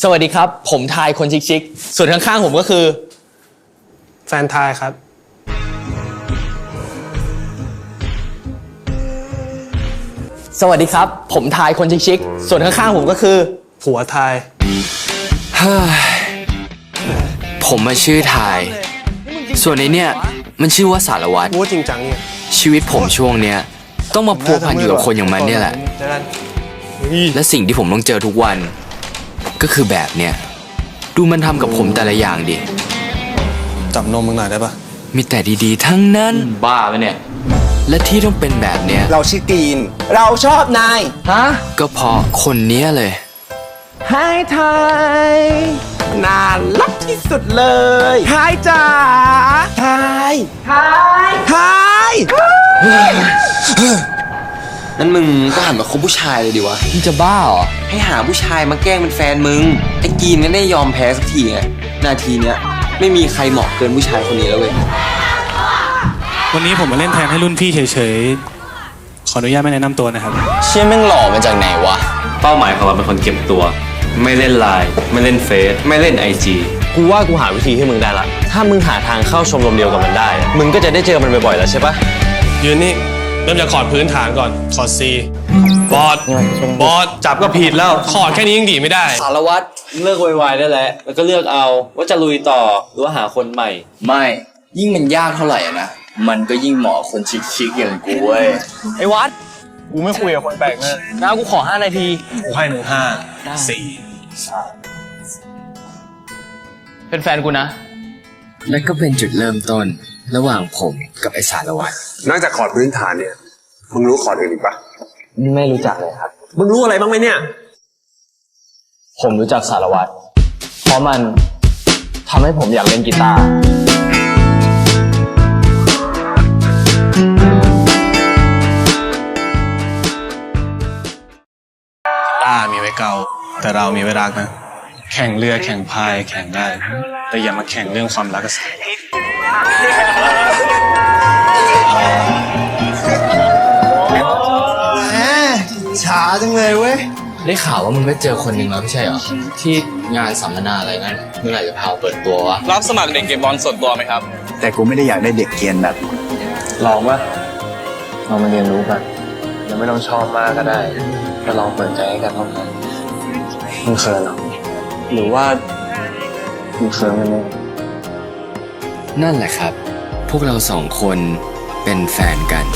สวัสดีครับ ผมทายคนชิคๆส่วนข้างๆผมก็คือ แฟนทายครับ สวัสดีครับ ผมทายคนชิคๆส่วนข้างๆผมก็คือ ผัวทาย ผมมาชื่อทาย ส่วนในเนี่ยมันชื่อว่าสารวัตรพูดจริงจังเนี่ยชีวิตผมช่วงเนี้ยต้องมาพัวพันอยู่กับคนอย่างมันเนี่ยแหละเจอกันและสิ่งที่ผมต้องเจอทุกวัน ก็คือแบบเนี้ยดูมันทำกับผมแต่ละอย่างดิ จับนมมึงหน่อยได้ปะมีแต่ดีๆ ทั้งนั้น บ้าไปเนี่ย และที่ต้องเป็นแบบเนี้ยเราชื่อกรีน เราชอบนาย ฮะ ก็เพราะคนเนี้ยเลย ให้ทายน่ารักที่สุดเลยทายจ๋าทายทายทาย นั้นมึงก็หันมาคบผู้ชายเลยดีวะ มึงจะบ้าเหรอ ให้หาผู้ชายมาแกล้งเป็นแฟนมึง ไอ้กีนก็ได้ยอมแพ้สักทีไง นาทีเนี้ยไม่มีใครเหมาะเกินผู้ชายคนนี้แล้วเว้ย วันนี้ผมมาเล่นแทนให้รุ่นพี่เฉยๆ ขออนุญาตไม่แนะนำตัวนะครับ เชี่ยแม่งหล่อมาจากไหนวะ เป้าหมายของเราเป็นคนเก็บตัว ไม่เล่นไลน์ไม่เล่นเฟซไม่เล่นไอจีกูว่ากูหาวิธีให้มึงได้ละ ถ้ามึงหาทางเข้าชมรมเดียวกับมันได้ มึงก็จะได้เจอมันบ่อยๆแล้วใช่ปะยืนนี่ เริ่มจากคอร์ดพื้นฐานก่อน คอร์ด C บอร์ดบอร์ดจับก็ผิดแล้ว คอร์ดแค่นี้ยังดีไม่ได้ สารวัตรเลิกวายๆได้แล้ว แล้วก็เลือกเอาว่าจะลุยต่อหรือว่าหาคนใหม่ ไม่ยิ่งมันยากเท่าไหร่อะนะ มันก็ยิ่งเหมาะคนชิคๆอย่างกูเว้ยไอ้วัดกูไม่คุยกับคนแปลกหน้าน้ากูขอ5นาทีกูให้หนึ่งห้าสี่เป็นแฟนกูนะ และก็เป็นจุดเริ่มต้น ระหว่างผมกับไอสารวัตรนอกจากคอร์ดพื้นฐานเนี่ย มึงรู้คอร์ดอื่นอีกปะไม่รู้จักเลยครับ มึงรู้อะไรบ้างไหมเนี่ย ผมรู้จักสารวัตร เพราะมันทำให้ผมอยากเล่นกีตาร์ตามีไว้เกาแต่เรามีไว้รักนะ แข่งเรือแข่งพายแข่งได้ แต่อย่ามาแข่งเรื่องความรักกันสิ ช้าจังเลยเว้ย ได้ข่าวว่ามึงไปเจอคนหนึ่งแล้วไม่ใช่เหรอ ที่งานสัมมนาอะไรนั่นเมื่อไหร่จะพาเปิดตัววะรับสมัครเด็กเก็บบอลส่วนตัวไหมครับ แต่กูไม่ได้อยากได้เด็กเกรียนแบบลองว่าเรามาเรียนรู้กันยังไม่ต้องชอบมากก็ได้ก็ลองเปิดใจให้กันพร้อมกันมึงเขินเหรอหรือว่ามึงเขินกันเนี่ย นั่นแหละครับ พวกเราสองคนเป็นแฟนกัน